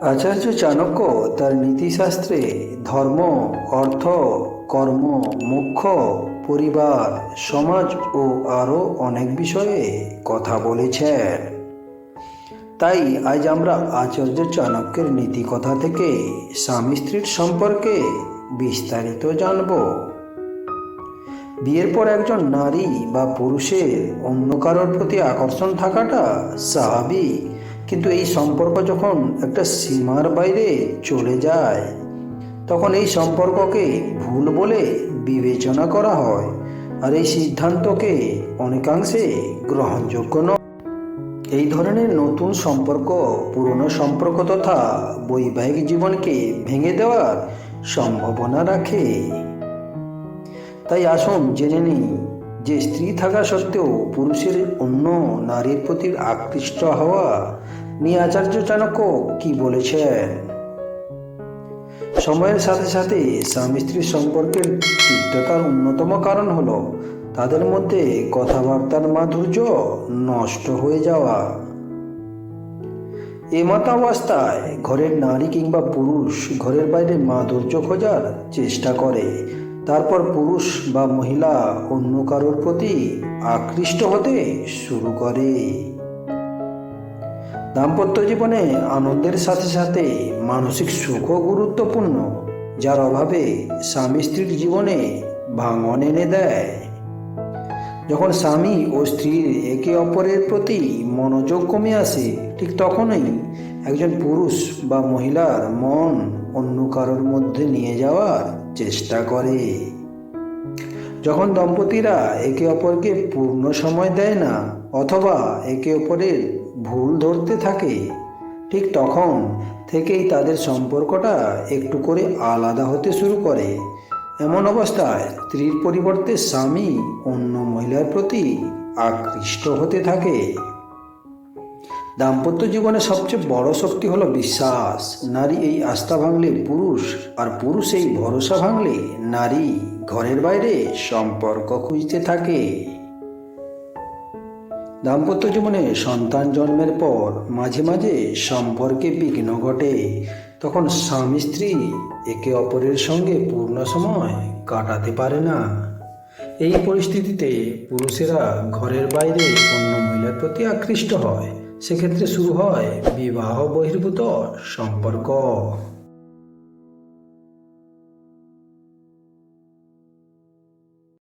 আচার্য চাণক্য তার নীতিশাস্ত্রে ধর্ম, অর্থ, কর্ম, মুখ্য, পরিবার, সমাজ ও আরও অনেক বিষয়ে কথা বলেছেন। তাই আজ আমরা আচার্য চাণক্যের নীতি কথা থেকে স্বামী স্ত্রীর সম্পর্কে বিস্তারিত জানব। বিয়ের পর একজন নারী বা পুরুষের অন্য কারোর প্রতি আকর্ষণ থাকাটা স্বাভাবিক। কিন্তু এই সম্পর্ক যখন একটা সীমার বাইরে চলে যায়, তখন এই সম্পর্ককে ভুল বলে বিবেচনা করা হয় আর এই সিদ্ধান্তকে অনেকাংশে গ্রহণযোগ্য নয়। এই ধরনের নতুন সম্পর্ক, পুরনো সম্পর্ক তথা বৈবাহিক জীবনকে ভেঙে দেওয়ার সম্ভাবনা রাখে। তাই আসুন জেনে নিই যে স্ত্রী থাকা সত্ত্বেও পুরুষের অন্য নারীর প্রতি আকৃষ্ট হওয়া নিয়ে আচার্য চাণক্য কি বলেছেন? সময়ের সাথে সাথে স্বামী স্ত্রীর সম্পর্কের তিক্ততার অন্যতম কারণ হলো তাদের মধ্যে কথাবার্তার মাধুর্য নষ্ট হয়ে যাওয়া। এমতাবস্থায় ঘরের নারী কিংবা পুরুষ ঘরের বাইরে মাধুর্য খোঁজার চেষ্টা করে। তারপর পুরুষ বা মহিলা অন্য কারোর প্রতি আকৃষ্ট হতে শুরু করে। দাম্পত্য জীবনে আনন্দের সাথে সাথে মানসিক সুখও গুরুত্বপূর্ণ, যার অভাবে স্বামী স্ত্রীর জীবনে ভাঙন এনে দেয়। যখন স্বামী ও স্ত্রীর একে অপরের প্রতি মনোযোগ কমে আসে, ঠিক তখনই একজন পুরুষ বা মহিলার মন অন্য কারোর মধ্যে নিয়ে যাওয়ার চেষ্টা করে। যখন দম্পতিরা একে অপরকে পূর্ণ সময় দেয় না অথবা একে অপরের ভুল ধরতে থাকে, ঠিক তখন থেকেই তাদের সম্পর্কটা একটু করে আলাদা হতে শুরু করে। এমন অবস্থায় স্ত্রীর পরিবর্তে স্বামী অন্য মহিলার প্রতি আকৃষ্ট হতে থাকে। দাম্পত্য জীবনে সবচেয়ে বড় শক্তি হলো বিশ্বাস। নারী এই আস্থা ভাঙলে পুরুষ আর পুরুষ এই ভরসা ভাঙলে নারী ঘরের বাইরে সম্পর্ক খুঁজতে থাকে। দাম্পত্য জীবনে সন্তান জন্মের পর মাঝে মাঝে সম্পর্কে বিঘ্ন ঘটে। তখন স্বামী স্ত্রী একে অপরের সঙ্গে পূর্ণ সময় কাটাতে পারে না। এই পরিস্থিতিতে পুরুষেরা ঘরের বাইরে অন্য মহিলার প্রতি আকৃষ্ট হয়। সেক্ষেত্রে শুরু হয় বিবাহ বহির্ভূত সম্পর্ক।